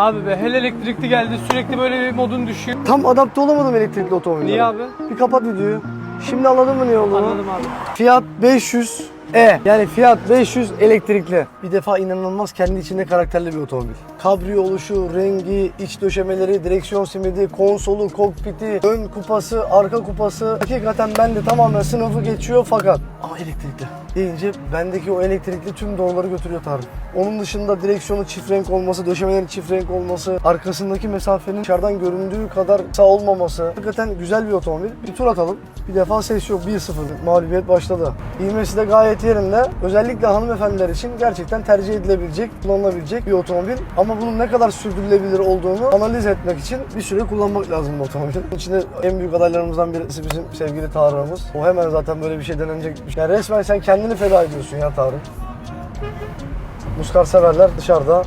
Abi be hele elektrikli geldi sürekli böyle bir modun düşüyor. Tam adapte olamadım elektrikli otomobillere. Niye abi? Bir kapat videoyu. Şimdi anladın mı niye olduğunu? Anladım abi. Fiat 500 E yani Fiat 500 elektrikli. Bir defa inanılmaz kendi içinde karakterli bir otomobil. Kabriyo oluşu, rengi, iç döşemeleri, direksiyon simidi, konsolu, kokpiti, ön kupası, arka kupası. Hakikaten bende tamamen sınıfı geçiyor fakat ama elektrikli. Deyince bendeki o elektrikli tüm doğruları götürüyor Tarık. Onun dışında direksiyonu çift renk olması, döşemelerin çift renk olması, arkasındaki mesafenin dışarıdan göründüğü kadar kısa olmaması. Hakikaten güzel bir otomobil. Bir tur atalım. Bir defa ses yok. 1-0 mağlubiyet başladı. İğmesi de gayet yerinde. Özellikle hanımefendiler için gerçekten tercih edilebilecek, kullanılabilecek bir otomobil. Ama bunun ne kadar sürdürülebilir olduğunu analiz etmek için bir süre kullanmak lazım bu otomobilin. İçinde en büyük adaylarımızdan birisi bizim sevgili Tarık'ımız. O hemen zaten böyle bir şey denenecek. Yani resmen sen kendini feda ediyorsun ya Tarık. Muskar severler dışarıda